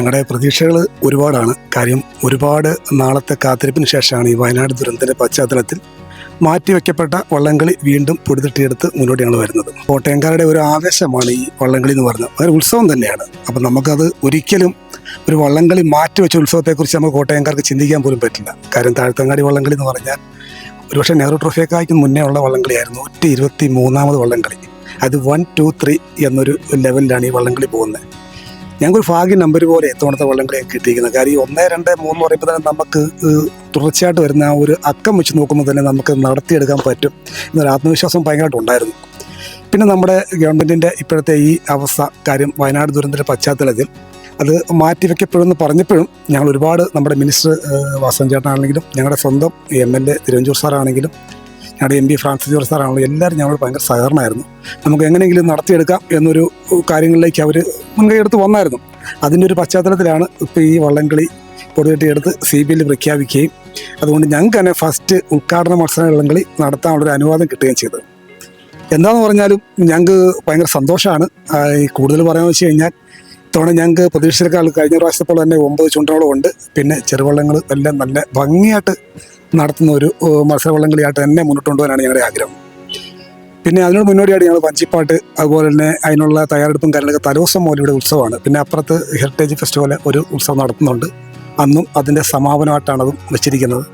ഞങ്ങളുടെ പ്രതീക്ഷകൾ ഒരുപാടാണ്. കാര്യം ഒരുപാട് നാളത്തെ കാത്തിരിപ്പിന് ശേഷമാണ് ഈ വയനാട് ദുരന്തത്തിന്റെ പശ്ചാത്തലത്തിൽ മാറ്റിവെക്കപ്പെട്ട വള്ളംകളി വീണ്ടും പൊടിതട്ടിയെടുത്ത് മുന്നോട്ട് ഞങ്ങൾ വരുന്നത്. കോട്ടയംകാരുടെ ഒരു ആവേശമാണ് ഈ വള്ളംകളി എന്ന് പറയുന്നത്. അതൊരു ഉത്സവം തന്നെയാണ്. അപ്പം നമുക്കത് ഒരിക്കലും ഒരു വള്ളംകളി മാറ്റിവെച്ച ഉത്സവത്തെക്കുറിച്ച് നമുക്ക് കോട്ടയംകാർക്ക് ചിന്തിക്കാൻ പോലും പറ്റില്ല. കാര്യം താഴ്ത്തങ്ങാടി വള്ളംകളി എന്ന് പറഞ്ഞാൽ ഒരുപക്ഷെ നെഹ്റു ട്രോഫിയൊക്കെ മുന്നേ ഉള്ള വള്ളംകളിയായിരുന്നു. നൂറ്റി ഇരുപത്തി മൂന്നാമത് വള്ളംകളി. അത് വൺ ടു ത്രീ എന്നൊരു ലെവലിലാണ് ഈ വള്ളംകളി പോകുന്നത്. ഞങ്ങൾക്കൊരു ഭാഗ്യ നമ്പർ പോലെ എത്തവണത്തെ വള്ളംകളിയൊക്കെ കിട്ടിയിരിക്കുന്നത് കാര്യം ഒന്ന് രണ്ട് മൂന്ന് പറയുമ്പോൾ തന്നെ നമുക്ക് തുടർച്ചയായിട്ട് വരുന്ന ഒരു അക്കം വെച്ച് നോക്കുമ്പോൾ തന്നെ നമുക്ക് നടത്തിയെടുക്കാൻ പറ്റും എന്നൊരു ആത്മവിശ്വാസം ഭയങ്കരമായിട്ട് ഉണ്ടായിരുന്നു. പിന്നെ നമ്മുടെ ഗവൺമെന്റിന്റെ ഇപ്പോഴത്തെ ഈ അവസ്ഥ കാര്യം വയനാട് ദുരന്തത്തിന്റെ പശ്ചാത്തലത്തിൽ അത് മാറ്റിവെക്കപ്പെടുമെന്ന് പറഞ്ഞപ്പോഴും ഞങ്ങൾ ഒരുപാട് നമ്മുടെ മിനിസ്റ്റർ വാസൻ ചേട്ടനാണെങ്കിലും ഞങ്ങളുടെ സ്വന്തം എം എൽ എ തിരുവഞ്ചൂർ സാറാണെങ്കിലും ഞങ്ങളുടെ എം പി ഫ്രാൻസിസ് ജോർജ് സാറാണല്ലോ എല്ലാവരും ഞങ്ങളോട് ഭയങ്കര സഹകരണമായിരുന്നു. നമുക്ക് എങ്ങനെയെങ്കിലും നടത്തിയെടുക്കാം എന്നൊരു കാര്യങ്ങളിലേക്ക് അവർ മുൻകൈ എടുത്ത് വന്നായിരുന്നു. അതിന്റെ ഒരു പശ്ചാത്തലത്തിലാണ് ഇപ്പോൾ ഈ വള്ളംകളി പൊടികെട്ടിയെടുത്ത് സി ബി എല്ലിൽ പ്രഖ്യാപിക്കുകയും അതുകൊണ്ട് ഞങ്ങൾക്ക് തന്നെ ഫസ്റ്റ് ഉദ്ഘാടന മത്സര വള്ളംകളി നടത്താനുള്ളൊരു അനുവാദം കിട്ടുകയും ചെയ്തത്. എന്താണെന്ന് പറഞ്ഞാലും ഞങ്ങൾക്ക് ഭയങ്കര സന്തോഷമാണ്. കൂടുതൽ പറയാമെന്ന് വെച്ച് കഴിഞ്ഞാൽ ഇത്തവണ ഞങ്ങൾക്ക് പ്രതീക്ഷിച്ചാൽ കഴിഞ്ഞ പ്രാവശ്യത്തെ തന്നെ ഒമ്പത് ചുണ്ടകളും ഉണ്ട്. പിന്നെ ചെറുവള്ളങ്ങൾ എല്ലാം നല്ല ഭംഗിയായിട്ട് നടത്തുന്ന ഒരു മത്സരവള്ളംകളിയായിട്ട് തന്നെ മുന്നോട്ട് കൊണ്ടുപോകാനാണ് ഞങ്ങളുടെ ആഗ്രഹം. പിന്നെ അതിനോട് മുന്നോടിയായിട്ട് ഞങ്ങൾ പഞ്ചിപ്പാട്ട് അതുപോലെ തന്നെ അതിനുള്ള തയ്യാറെടുപ്പും കാര്യങ്ങളൊക്കെ തലോസം ഇവിടെ ഉത്സവമാണ്. പിന്നെ അപ്പുറത്ത് ഹെറിറ്റേജ് ഫെസ്റ്റിവൽ ഒരു ഉത്സവം നടത്തുന്നുണ്ട്. അന്നും അതിന്റെ സമാപനമായിട്ടാണ് അതും വെച്ചിരിക്കുന്നത്.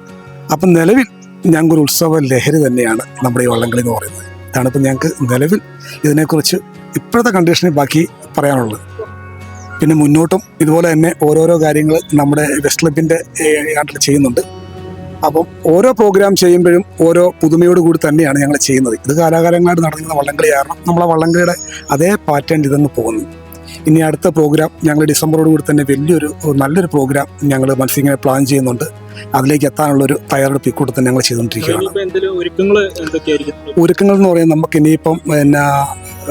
അപ്പം നിലവിൽ ഞങ്ങൾക്കൊരു ഉത്സവ ലഹരി തന്നെയാണ് നമ്മുടെ ഈ വള്ളംകളി എന്ന് പറയുന്നത്. ഇതാണ് ഇപ്പം ഞങ്ങൾക്ക് നിലവിൽ ഇതിനെക്കുറിച്ച് ഇപ്പോഴത്തെ കണ്ടീഷനിൽ ബാക്കി പറയാനുള്ളത്. പിന്നെ മുന്നോട്ടും ഇതുപോലെ തന്നെ ഓരോരോ കാര്യങ്ങൾ നമ്മുടെ വെസ്റ്റ് ക്ലബിന്റെ നാട്ടിൽ ചെയ്യുന്നുണ്ട്. അപ്പം ഓരോ പ്രോഗ്രാം ചെയ്യുമ്പോഴും ഓരോ പുതുമയോട് കൂടി തന്നെയാണ് ഞങ്ങൾ ചെയ്യുന്നത്. ഇത് കാലാകാലങ്ങളായിട്ട് നടക്കുന്ന വള്ളംകളി കാരണം നമ്മളെ വള്ളംകളിയുടെ അതേ പാറ്റേൺ ഇതങ്ങ് പോകുന്നു. ഇനി അടുത്ത പ്രോഗ്രാം ഞങ്ങൾ ഡിസംബറോട് കൂടി തന്നെ വലിയൊരു നല്ലൊരു പ്രോഗ്രാം ഞങ്ങൾ മത്സ്യങ്ങനെ പ്ലാൻ ചെയ്യുന്നുണ്ട്. അതിലേക്ക് എത്താനുള്ള ഒരു തയ്യാറെടുപ്പ് ഇക്കൂടെ തന്നെ ഞങ്ങൾ ചെയ്തുകൊണ്ടിരിക്കുകയാണ്. ഒരുക്കങ്ങൾ എന്ന് പറയുന്നത് നമുക്ക് ഇനിയിപ്പം പിന്നെ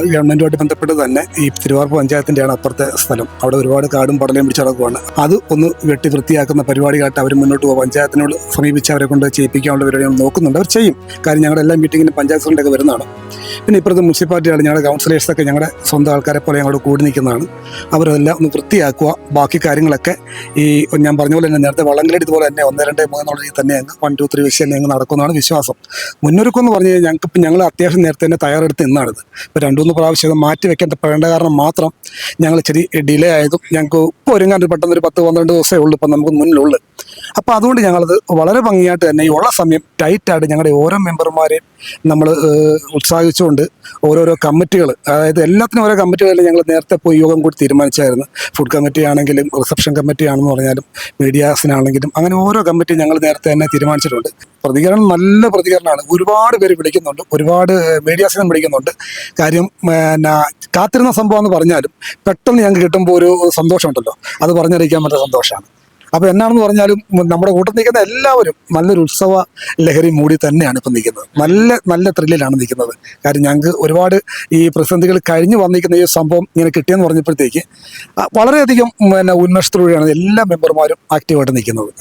ഗവൺമെന്റുമായിട്ട് ബന്ധപ്പെട്ട് തന്നെ ഈ തിരുവാർപ്പ് പഞ്ചായത്തിന്റെയാണ് അപ്പുറത്തെ സ്ഥലം. അവിടെ ഒരുപാട് കാടും പടലയും പിടിച്ച് കിടക്കുവാണ് അത് ഒന്ന് വെട്ടി വൃത്തിയാക്കുന്ന പരിപാടിയായിട്ട് അവർ മുന്നോട്ട് പോകും പഞ്ചായത്തിനോട് സമീപിച്ച് അവരെ കൊണ്ട് ചെയ്യിപ്പിക്കാനുള്ള പരിപാടി നമ്മൾ നോക്കുന്നുണ്ട്. അവർ ചെയ്യും. കാര്യം ഞങ്ങളുടെ എല്ലാ മീറ്റിങ്ങിനും പഞ്ചായത്ത് പ്രസിഡന്റൊക്കെ വരുന്നതാണ്. പിന്നെ ഇപ്പുറത്തെ മുനിസിപ്പാലിറ്റിയാണ് ഞങ്ങളുടെ കൗൺസിലേഴ്സൊക്കെ ഞങ്ങളുടെ സ്വന്തം ആൾക്കാരെ പോലെ ഞങ്ങളോട് കൂടി നിൽക്കുന്നതാണ്. അവരെല്ലാം ഒന്ന് വൃത്തിയാക്കുക. ബാക്കി കാര്യങ്ങളൊക്കെ ഈ ഞാൻ പറഞ്ഞ പോലെ തന്നെ നേരത്തെ വള്ളംകളി ഇതുപോലെ തന്നെ ഒന്ന് രണ്ട് മൂന്ന് എന്നുള്ള രീതിയിൽ തന്നെ അങ്ങ് വൺ ടു ത്രീ വിഷയം അങ്ങ് നടക്കുന്നതാണ് വിശ്വാസം. മുന്നൊരുക്കം എന്ന് പറഞ്ഞു കഴിഞ്ഞാൽ ഞങ്ങൾക്ക് ഞങ്ങൾ അത്യാവശ്യം നേരത്തെ തന്നെ തയ്യാറെടുത്ത് നിന്നാണിത്. ഇപ്പോൾ രണ്ടു മൂന്ന് പ്രാവശ്യം മാറ്റി വെക്കേണ്ടപ്പെടേണ്ട കാരണം മാത്രം ഞങ്ങൾ ഇച്ചിരി ഡിലേ ആയതും ഞങ്ങൾക്ക് ഇപ്പോൾ ഒരുങ്ങാൻ ഒരു പെട്ടെന്ന് ഒരു പത്ത് പന്ത്രണ്ട് ദിവസമേ ഉള്ളൂ ഇപ്പം നമുക്ക് മുന്നിലുള്ളു. അപ്പോൾ അതുകൊണ്ട് ഞങ്ങളത് വളരെ ഭംഗിയായിട്ട് തന്നെ ഈ ഉള്ള സമയം ടൈറ്റായിട്ട് ഞങ്ങളുടെ ഓരോ മെമ്പർമാരെയും നമ്മൾ ഉത്സാഹിച്ചുകൊണ്ട് ഓരോരോ കമ്മിറ്റികൾ അതായത് എല്ലാത്തിനും ഓരോ കമ്മിറ്റികളിൽ ഞങ്ങൾ നേരത്തെ പോയി യോഗം കൂടി തീരുമാനിച്ചായിരുന്നു. ഫുഡ് കമ്മിറ്റി ആണെങ്കിലും റിസപ്ഷൻ കമ്മിറ്റി ആണെന്ന് പറഞ്ഞാലും മീഡിയാസിനാണെങ്കിലും അങ്ങനെ ഓരോ കമ്മിറ്റി ഞങ്ങൾ നേരത്തെ തന്നെ തീരുമാനിച്ചിട്ടുണ്ട്. പ്രതികരണം നല്ല പ്രതികരണമാണ്. ഒരുപാട് പേര് വിളിക്കുന്നുണ്ട്. ഒരുപാട് മീഡിയാസിനും വിളിക്കുന്നുണ്ട്. കാര്യം പിന്നെ കാത്തിരുന്ന സംഭവം എന്ന് പറഞ്ഞാലും പെട്ടെന്ന് ഞങ്ങൾക്ക് കിട്ടുമ്പോൾ ഒരു സന്തോഷമുണ്ടല്ലോ. അത് പറഞ്ഞറിയിക്കാൻ പറ്റുന്ന സന്തോഷമാണ്. അപ്പോൾ എന്നാണെന്ന് പറഞ്ഞാലും നമ്മുടെ കൂട്ടത്തിൽ നിൽക്കുന്ന എല്ലാവരും നല്ലൊരു ഉത്സവ ലഹരി മൂടി തന്നെയാണ് ഇപ്പം നിൽക്കുന്നത്. നല്ല നല്ല ത്രില്ലിലാണ് നിൽക്കുന്നത്. കാര്യം ഞങ്ങൾക്ക് ഒരുപാട് ഈ പ്രതിസന്ധികൾ കഴിഞ്ഞ് വന്നിരിക്കുന്ന ഈ സംഭവം ഇങ്ങനെ കിട്ടിയെന്ന് പറഞ്ഞപ്പോഴത്തേക്ക് വളരെയധികം പിന്നെ ഉന്മേഷത്തിലൂടെയാണ് എല്ലാ മെമ്പർമാരും ആക്റ്റീവായിട്ട് നിൽക്കുന്നത്.